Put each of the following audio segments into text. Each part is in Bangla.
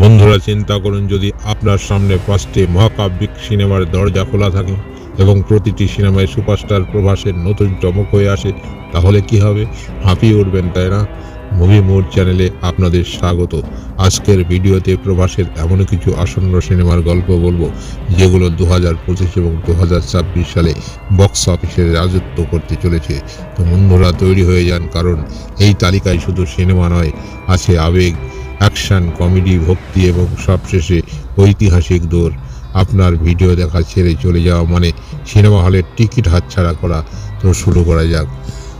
বন্ধুরা, চিন্তা করুন, যদি আপনার সামনে পাঁচটি মহাকাব্যিক সিনেমার দরজা খোলা থাকে এবং প্রতিটি সিনেমায় সুপারস্টার প্রভাসের নতুন চমক হয়ে আসে, তাহলে কি হবে? হাঁপিয়ে উঠবেন, তাই না? মুভি মোড চ্যানেলে আপনাদের স্বাগত। আজকের ভিডিওতে প্রভাসের এমন কিছু আসন্ন সিনেমার গল্প বলব, যেগুলো দু হাজার পঁচিশ এবং দু হাজার ছাব্বিশ সালে বক্স অফিসে রাজত্ব করতে চলেছে। তো বন্ধুরা, তৈরি হয়ে যান, কারণ এই তালিকায় শুধু সিনেমা নয়, আছে আবেগ অ্যাকশন কমেডি ভক্তি এবং সবশেষে ঐতিহাসিক দৌড়। আপনার ভিডিও দেখা ছেড়ে চলে যাওয়া মানে সিনেমা হলের টিকিট হাতছাড়া করা। তো শুরু করা যাক।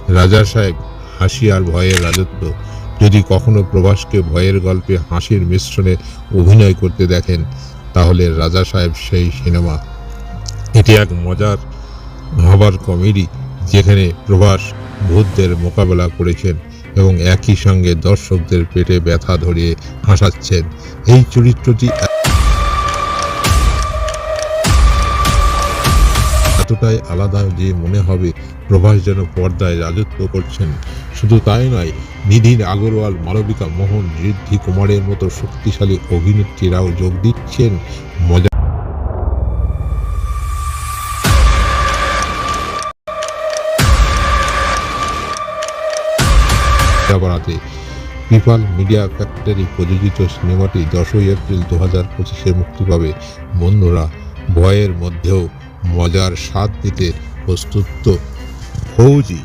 রাজা সাহেব, হাসি আর ভয়ের রাজত্ব। যদি কখনো প্রভাসকে ভয়ের গল্পে হাসির মিশ্রণে অভিনয় করতে দেখেন, তাহলে রাজা সাহেব সেই সিনেমা। এটি এক মজার হবার কমেডি যেখানে প্রভাস ভূতদের মোকাবেলা করেছেন এবং একই সঙ্গে দর্শকদের পেটে ব্যথা ধরিয়ে হাসাচ্ছেন। এই চরিত্রটি এতটাই আলাদা যে মনে হবে প্রভাস যেন পর্দায় রাজত্ব করছেন। শুধু তাই নয় নিধির আগরওয়াল, মালবিকা মোহন, ঋদ্ধি কুমারের মতো শক্তিশালী অভিনেত্রীরাও যোগ দিচ্ছেন। মজা বাড়াতে পিপাল মিডিয়া ফ্যাক্টরি প্রযোজিত সিনেমাটি দশই এপ্রিল দু হাজার পঁচিশে মুক্তি পাবে। বন্ধুরা, ভয়ের মধ্যেও মজার স্বাদ দিতে প্রস্তুত ফৌজি।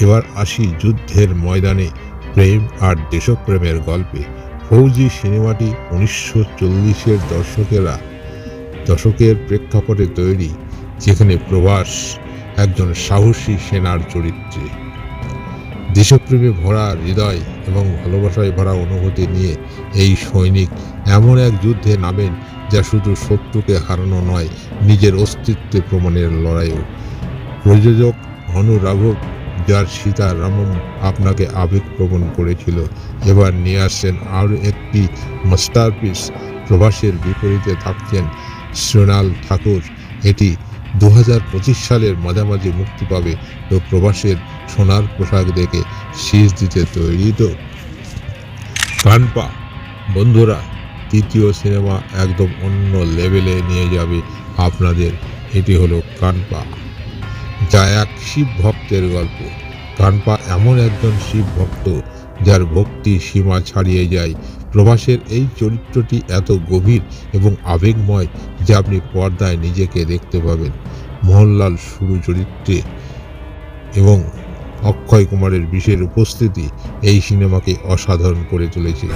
এবার আসি যুদ্ধের ময়দানে প্রেম আর দেশপ্রেমের গল্পে। ফৌজি সিনেমাটি উনিশশো চল্লিশের দর্শকেরা দশকের প্রেক্ষাপটে তৈরি, যেখানে প্রবাস একজন সাহসী সেনার চরিত্রে। দেশপ্রেমে ভরা হৃদয় এবং ভালোবাসায় ভরা অনুভূতি নিয়ে এই সৈনিক এমন এক যুদ্ধে নামেন যা শুধু শত্রুকে হারানো নয়, নিজের অস্তিত্বে প্রমাণের লড়াইও। প্রযোজক অনুরাঘব যার সীতা রামম আপনাকে আবেগপ্রবণ করেছিল, এবার নিয়ে আসছেন আরও একটি মাস্টারপিস। প্রবাসের বিপরীতে থাকছেন সোনাল ঠাকুর। এটি দু হাজার পঁচিশ সালের মাঝামাঝি মুক্তি পাবে তো প্রবাসের সোনার পোশাক দেখে শীষ দিতে তৈরি তো। কানপা, বন্ধুরা, তৃতীয় সিনেমা একদম অন্য লেভেলে নিয়ে যাবে আপনাদের। এটি হলো কানপা। যা এক শিব ভক্তের গল্প। কানপা এমন একজন শিব ভক্ত যার ভক্তি সীমা ছাড়িয়ে যায় প্রভাসের এই চরিত্রটি এত গভীর এবং আবেগময় যে আপনি পর্দায় নিজেকে দেখতে পাবেন। মোহনলাল শুরু চরিত্রে এবং অক্ষয় কুমারের বিশের উপস্থিতি এই সিনেমাকে অসাধারণ করে তুলেছে।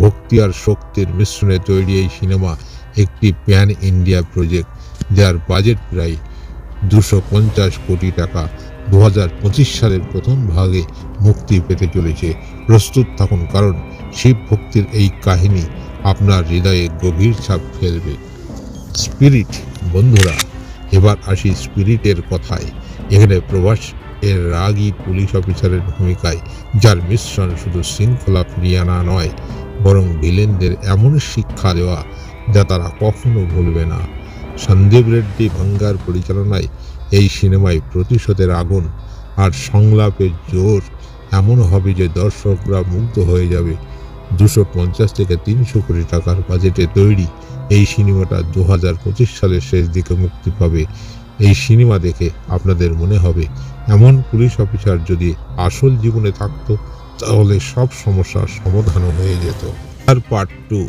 ভক্তি আর শক্তির মিশ্রণে তৈরি এই সিনেমা একটি প্যান ইন্ডিয়া প্রজেক্ট যার বাজেট প্রায় দুশো পঞ্চাশ কোটি টাকা দু হাজার পঁচিশ সালের প্রথম ভাগে মুক্তি পেতে চলেছে। প্রস্তুত থাকুন, কারণ শিব ভক্তির এই কাহিনী আপনার হৃদয়ে গভীর ছাপ ফেলবে। স্পিরিট, বন্ধুরা, এবার আসি স্পিরিটের কথায়। এখানে প্রবাস এর রাগী পুলিশ অফিসারের ভূমিকায়, যার মিশ্রণ শুধু শৃঙ্খলা ফিরিয়ে আনা নয়, বরং ভিলেনদের এমন শিক্ষা দেওয়া যা তারা কখনো ভুলবে না। সন্দীপ রেড্ডি ভাঙ্গার পরিচালনায় এই সিনেমায় প্রতিশোধের আগুন আর সংলাপের জোর, এমন হবে যে দর্শকরা মুগ্ধ হয়ে যাবে। দুশো পঞ্চাশ থেকে তিনশো কোটি টাকার বাজেটে তৈরি এই সিনেমাটা দু হাজার পঁচিশ সালের শেষ দিকে মুক্তি পাবে। এই সিনেমা দেখে আপনাদের মনে হবে, এমন পুলিশ অফিসার যদি আসল জীবনে থাকতো, তাহলে সব সমস্যার সমাধানও হয়ে যেত। আর পার্ট টু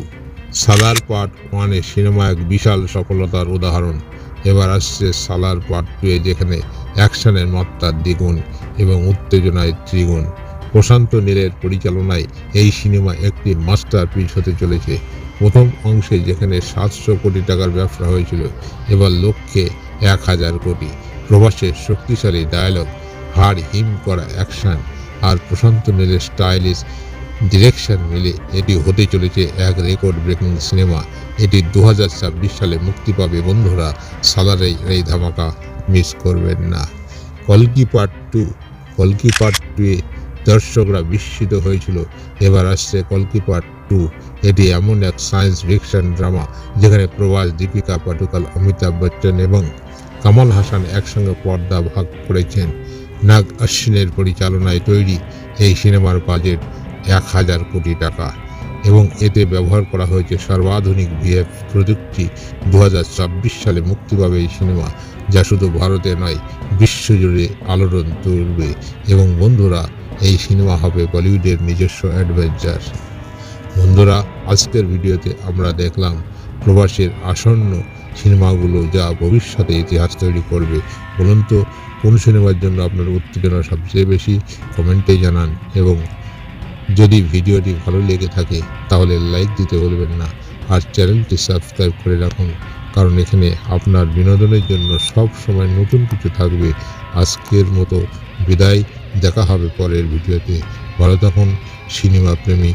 সালার পার্ট ওয়ানে সিনেমা এক বিশাল সফলতার উদাহরণ। এবার আসছে সালার পার্ট টু এ, যেখানে অ্যাকশনের মাত্রা দ্বিগুণ এবং উত্তেজনায় ত্রিগুণ। প্রশান্ত নীলের পরিচালনায় এই সিনেমা একটি মাস্টার মাস্টারপিস হতে চলেছে। প্রথম অংশে যেখানে সাতশো কোটি টাকার ব্যবসা হয়েছিল, এবার লক্ষ্যে এক হাজার কোটি। প্রবাসের শক্তিশালী ডায়ালগ হাড় হিম করা অ্যাকশন আর প্রশান্ত নীলের স্টাইলিশ ডিরেকশন মিলে এটি হতে চলেছে এক রেকর্ড ব্রেকিং সিনেমা। এটি দু হাজার ছাব্বিশ সালে মুক্তি পাবে। বন্ধুরা সালারে এই ধামাকা মিস করবেন না। কলকি পার্ট টু, কলকি পার্ট টু এ দর্শকরা বিস্মিত হয়েছিল। এবার আসছে কলকি পার্ট টু। এটি এমন এক সায়েন্স ফিকশন ড্রামা যেখানে প্রভাস, দীপিকা পাটুকাল অমিতাভ বচ্চন এবং কামাল হাসান একসঙ্গে পর্দা ভাগ করেছেন। নাগ অশ্বিনের পরিচালনায় তৈরি এই সিনেমার বাজেট এক হাজার কোটি টাকা এবং এতে ব্যবহার করা হয়েছে সর্বাধুনিক ভিএফ প্রযুক্তি দু সালে মুক্তি পাবে এই সিনেমা, যা শুধু ভারতে নয়, বিশ্বজুড়ে আলোড়ন তুলবে এবং বন্ধুরা, এই সিনেমা হবে বলিউডের নিজস্ব অ্যাডভেঞ্চার। বন্ধুরা, আজকের ভিডিওতে আমরা দেখলাম প্রবাসের আসন্ন সিনেমাগুলো যা ভবিষ্যতে ইতিহাস তৈরি করবে। বলুন তো, কোন সিনেমার জন্য আপনার উত্তেজনা সবচেয়ে বেশি? কমেন্টে জানান এবং যদি ভিডিওটি ভালো লেগে থাকে, তাহলে লাইক দিতে ভুলবেন না। আর চ্যানেলটি সাবস্ক্রাইব করে রাখুন, কারণ এখানে আপনার বিনোদনের জন্য সব সময় নতুন কিছু থাকবে। আজকের মতো বিদায়, দেখা হবে পরের ভিডিওতে। ভালো থাকুন, সিনেমা প্রেমী।